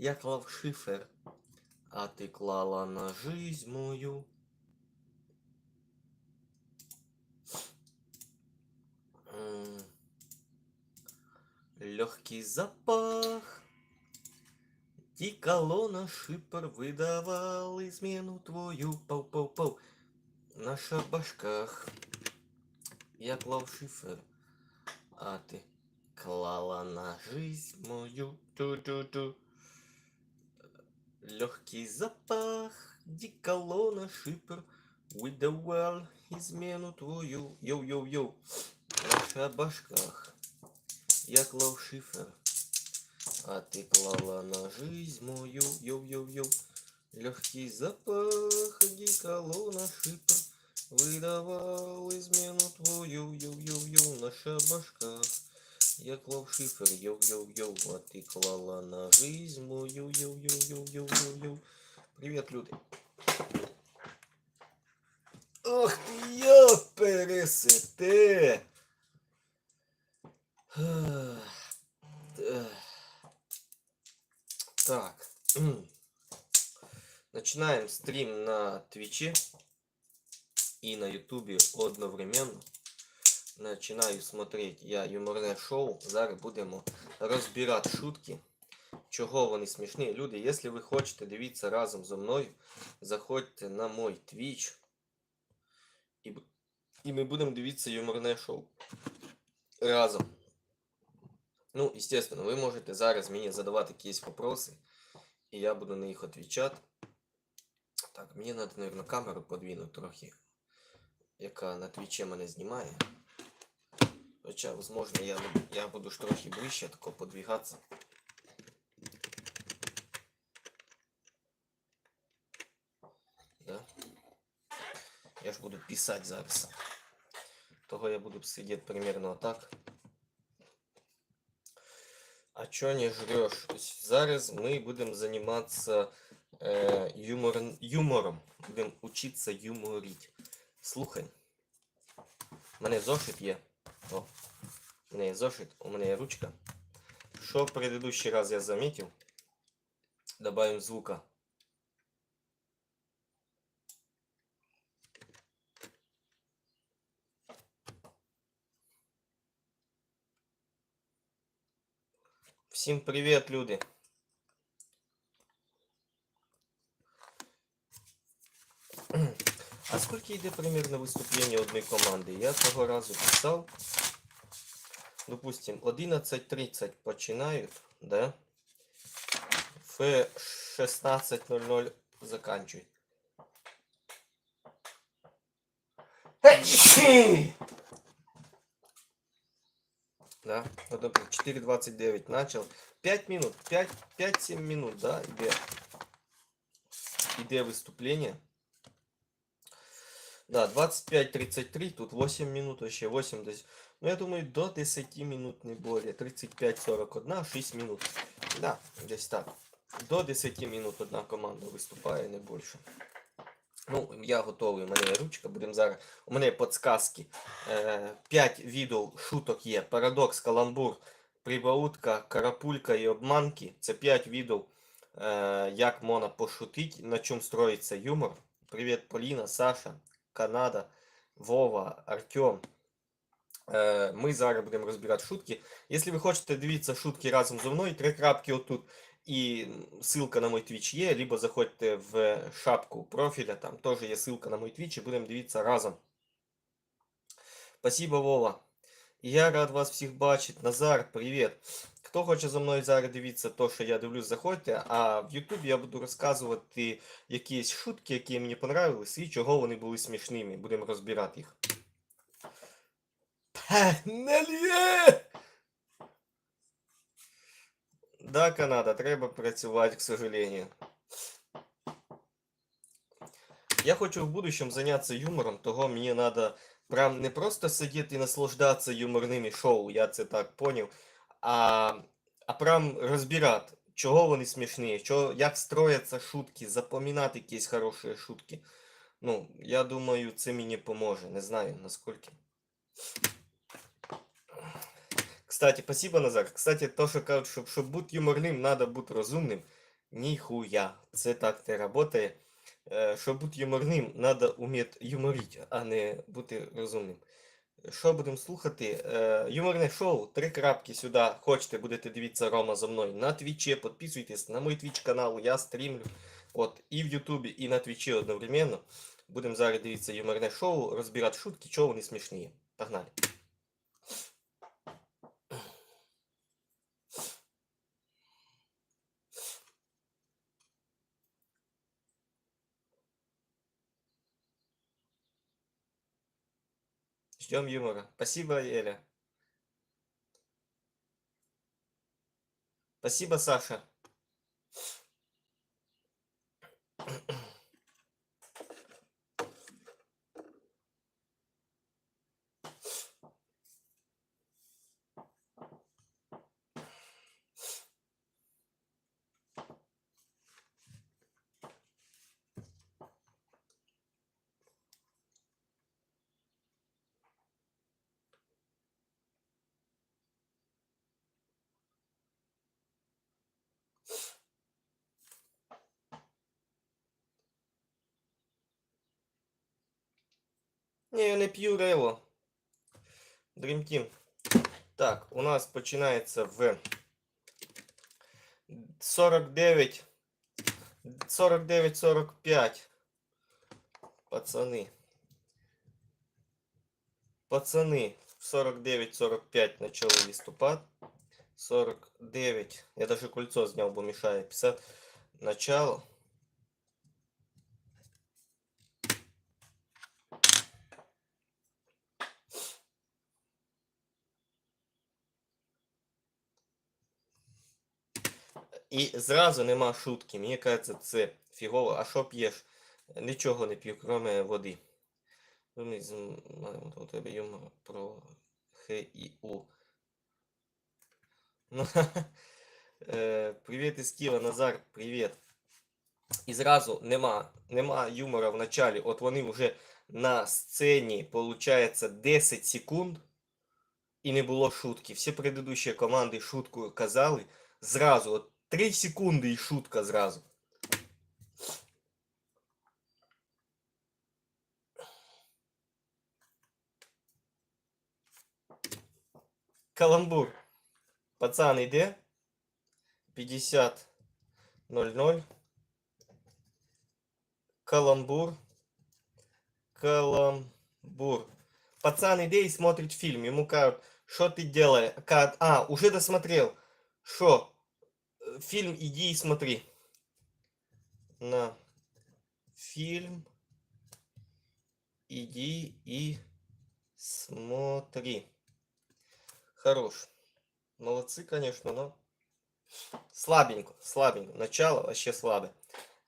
Я клав шифер, а ти клала на жизнь мою. Легкий запах. Тікало на шипер, видавали зміну твою. Пау-пау-пау. На шабашках. Я клав шифер, а ти клала на жизнь мою. Ту-ту-ту. Легкий запах, диколона шипер, выдавал измену твою. Йоу-йоу-йоу. На шабашках. Я клав шифер, а ты клала на жизнь мою. Йоу-йоу-йоу. Легкий запах, диколона шипер, выдавал измену твою. Йоу-йоу-йоу. На шабашках. Я клав шифер, йоу-йоу-йоу, а ты клала на мою, йоу-йоу-йоу-йоу-йоу-йоу. Привет, люди. Ох ти, я пересете. Так. Начинаем стрим на Твиче и на Ютубе одновременно. Починаю смотреть я юморне шоу. Зараз будемо розбирати шутки. Чого вони смішні. Люди, якщо ви хочете дивитися разом зі мною, заходьте на мой Twitch. І, і ми будемо дивитися юморне шоу. Разом. Ну, естественно, ви можете зараз мені задавати якісь вопроси, і я буду на них відповідати. Так, мені треба, мабуть, камеру подвинути трохи, яка на твічі мене знімає. Хоча, возможно, я, я буду ж трохи ближче тако подвигатися. Да? Я ж буду писати зараз. Того я буду сидіти примерно так. А чё не жрешь? Зараз ми будемо займатися е, юмор, юмором. Будемо учитися юморити. Слухай. У мене зошит є. О, у меня есть зошит, у меня есть ручка. Что в предыдущий раз я заметил? Добавим звука. Всем привет, люди! А сколько йде примерно виступлення одної команди? Я того разу писав. Допустим, 11.30 починають, да? В 16.00 заканчивают. Да, ну, добре, 4.29 начал. 5 минут, 5-7 минут, да, іде, іде выступление. Да, 25-33, тут 8 минут, вообще 8 десь. Ну, я думаю, до 10 минут, не более. 35-41, 6 минут. Да, десь так. До 10 минут одна команда виступає, не більше. Ну, я готовий, у мене є ручка, будемо зараз. У мене є подсказки. Е, 5 відео шуток є. Парадокс, каламбур, прибаутка, карапулька і обманки. Це 5 відео, е, як можна пошутити, на чому строїться юмор. Привіт, Поліна, Саша, Канада, Вова, Артем. Е, Ми зараз будемо розбирати шутки. Якщо ви хочете дивитися шутки разом зі мною, три крапки отут. І ссылка на мой Twitch є, либо заходьте в шапку профіля, там теж є ссылка на мой Twitch, і будемо дивитися разом. Спасибо, Вова. Я рад вас всіх бачити. Назар, привіт. Хто хоче за мною зараз дивитися то, що я дивлюсь, заходьте. А в YouTube я буду розказувати якісь шутки, які мені понравились, і чого вони були смішними. Будемо розбирати їх. Пенельє! Да, Канада, треба працювати, к сожалению. Я хочу в будущем заняться юмором, того мені надо прям не просто сидіти і наслаждатися юморними шоу, я це так поняв, а, а прям розбирати, чого вони смішні, чого, як строяться шутки, запам'ятати якісь хороші шутки. Ну, я думаю, це мені поможе. Не знаю наскільки. Кстати, спасибо, Назар. Кстати, то, що кажуть, щоб, щоб бути юморним, треба бути розумним. Ніхуя. Це так не працює. Щоб бути юморним, треба вміти юморити, а не бути розумним. Що будемо слухати? Е, Юморне шоу. Три крапки сюди. Хочете, будете дивитися Рома за мною на Твічі. Підписуйтесь на мій Твіч канал, я стрімлю. От, і в Ютубі, і на Твічі одновременно. Будемо зараз дивитися юморне шоу, розбирати шутки, чого вони смішні. Погнали. Ждем юмора. Спасибо, Эля. Спасибо, Саша. Ні, я не п'ю рево. Dream Team. Так, у нас починається в 49. 49-45. Пацани. Пацани. 49-45 начало листопад. 49. Я даже кольцо знял, бо мешает писать. Начало. І зразу нема шутки. Мені кажеться, це фігово. А що п'єш? Нічого не п'ю, крім води. Ми у тебе юмор про Х і У. Ну, е, привіт із Києва, Назар, привіт. І зразу нема, нема юмора в началі. От вони вже на сцені, получається, 10 секунд. І не було шутки. Всі предыдущі команди шутку казали. Зразу, от 3 секунди і шутка зразу. Каламбур. Пацан, іде. 50 00. Каламбур. Каламбур. Пацан іде і смотрит фильм. Ему кажут, что ты делаешь? Кажут, а, уже досмотрел. Что? Фильм иди и смотри. На фильм иди и смотри. Хорош. Молодцы, конечно, но слабенько, слабенько. Начало вообще слабое.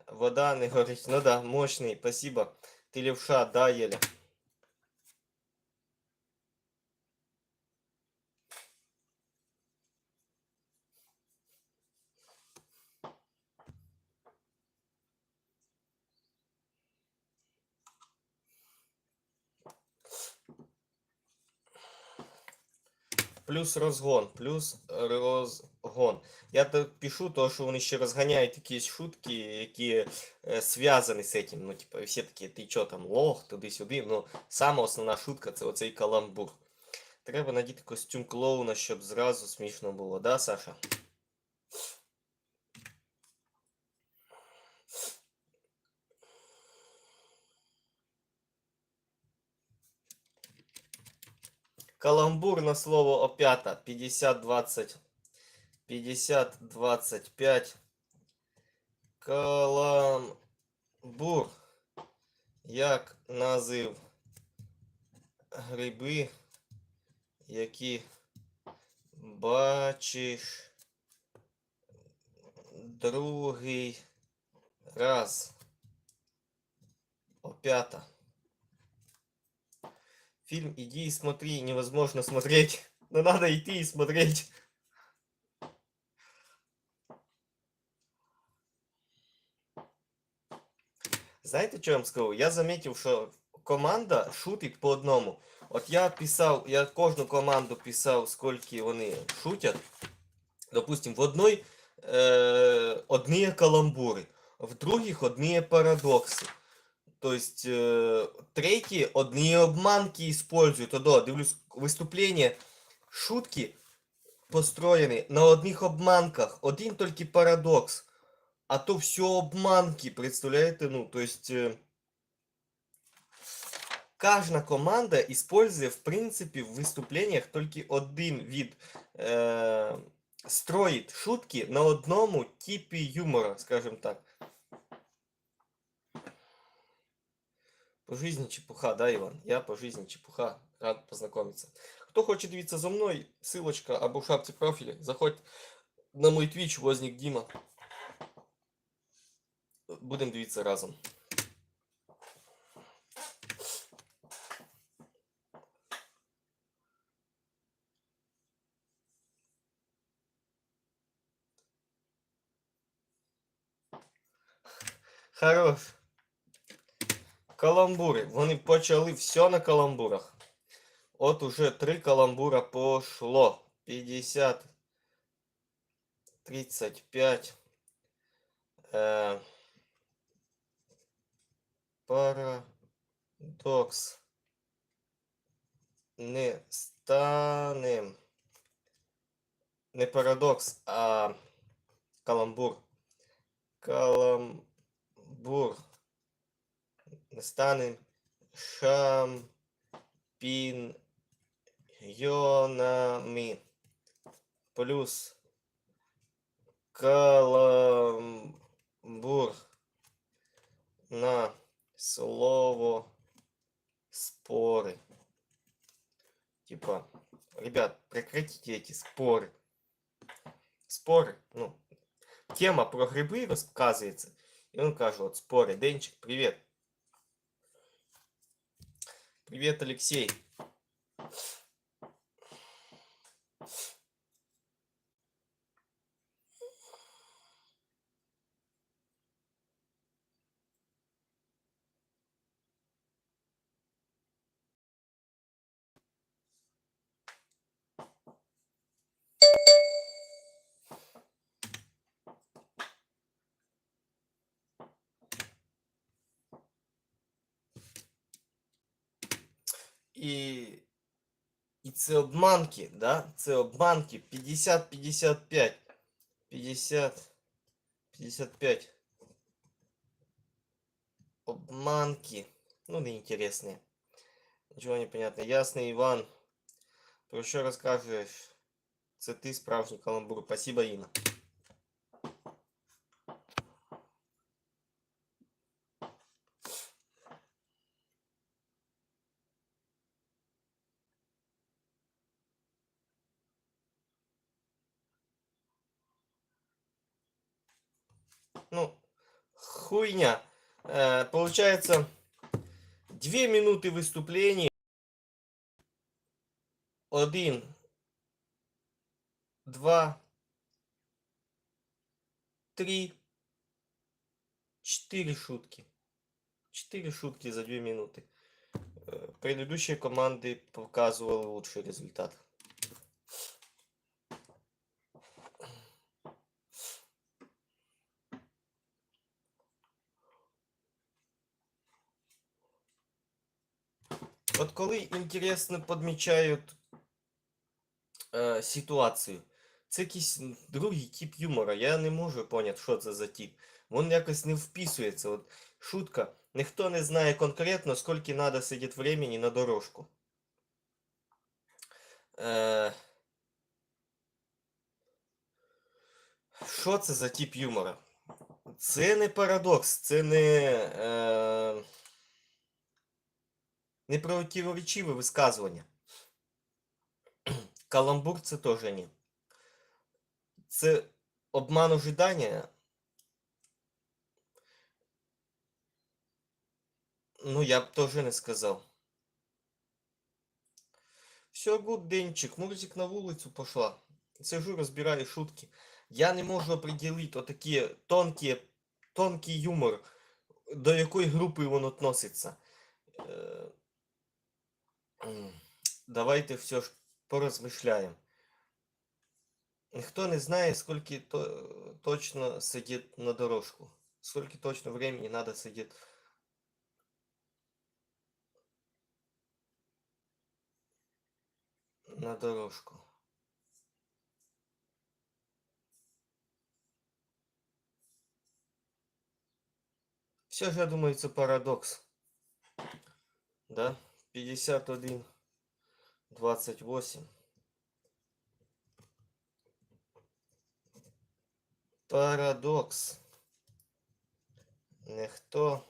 Вода не горить. Ну да, мощный, спасибо. Ты левша, да, еле. Плюс розгон, плюс розгон. Я так пишу, то, що вони ще розганяють якісь шутки, які е, зв'язані з цим. Ну, типу, всі такі, ти чо там, лох, туди-сюди. Ну, сама основна шутка це оцей каламбур. Треба надіти костюм клоуна, щоб зразу смішно було, да, Саша? Каламбур на слово опята. 50-20. 50-25. Каламбур. Як назив гриби, які бачиш другий раз. Опята. Фильм «Иди и смотри» невозможно смотреть. Но надо идти и смотреть. Знаєте, що я вам скажу? Я заметив, що команда шутить по одному. От я писав, я кожну команду писав, скільки вони шутять. Допустим, в одной э, одни каламбури, в других одни парадокси. То есть э, третьи одни обманки используют. Одо, дивлюсь, виступлення, шутки построєні на одних обманках. Один тільки парадокс. А то все обманки, представляєте? Ну, то есть... Э, Кожна команда использує, в принципі, в виступленнях тільки один від е, строїть шутки на одному типі юмора, скажем так. По жизни чепуха, да, Иван? Я по жизни чепуха. Рад познакомиться. Хто хоче дивитися за мною, ссылочка або в шапці профіля. Заходь на мой твіч, возник Діма. Будемо дивитися разом. Хорош. Каламбури. Вони почали все на каламбурах. От уже три каламбура пошло. 50. 35. Е, парадокс. Не станем. Не парадокс, а каламбур. Каламбур Не станем шампиньонами. Плюс каламбур на слово споры. Типа, ребят, прекратите эти споры. Споры, ну, тема про гриби розказується. І він каже, от спори. Денчик, привіт. Привіт, Олексій. І, і це обманки, да? Це обманки 50-55. 50, 55. Обманки. Ну, неинтересные. Нічого не понятно. Ясний Іван. Про що розкажеш? Це ти справжній каламбур. Спасибо, Інна. Хуйня. Э, получается, две минуты выступления. Один, два, три, четыре шутки. Четыре шутки за две минуты. Э, Предыдущие команды показывали лучший результат. От коли інтересно підмічають е, ситуацію, це якийсь другий тип юмора. Я не можу поняти, що це за тип. Він якось не вписується. От шутка. Ніхто не знає конкретно, скільки треба сидіти времени на дорожку. Е, що це за тип юмора? Це не парадокс, це не. Е, непротиворечиве висказування. Каламбур це теж ні. Це обман ожидання. Ну, я б теж не сказав. Все, гуд, Денчик, мурзик на вулицю пошла. Сижу, розбираю шутки. Я не можу определити отакі тонкі, тонкий юмор, до якої групи він относиться. Е, М, Давайте все ж порозмишляємо. Ніхто не знає, скільки то, точно сидить на дорожку. Скільки точно времени надо сидіти. На дорожку. Все же, я думаю, це парадокс. Да? 51, 28. Парадокс. Ніхто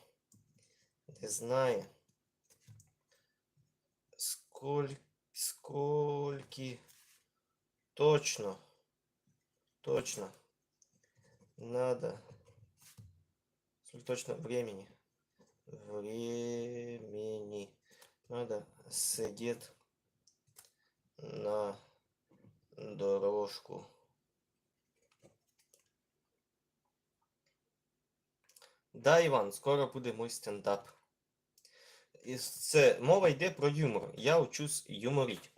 не знає, сколь, скільки точно, точно надо, сколько точно времени, времени надо сидеть на дорожку. Да, Іван, скоро буде мій стендап. І це мова йде про юмор. Я учусь юморити.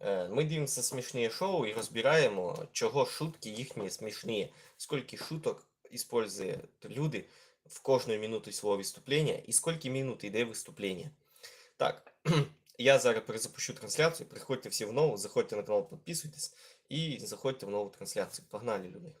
Е, Ми дивимося смішні шоу і розбираємо, чого шутки їхні смішні. Скільки шуток использують люди в кожну минуту свого виступлення і скільки минут йде виступлення. Так, я зараз перезапущу трансляцію. Приходьте всі в нову, заходьте на канал, підписуйтесь і заходьте в нову трансляцію. Погнали, люди.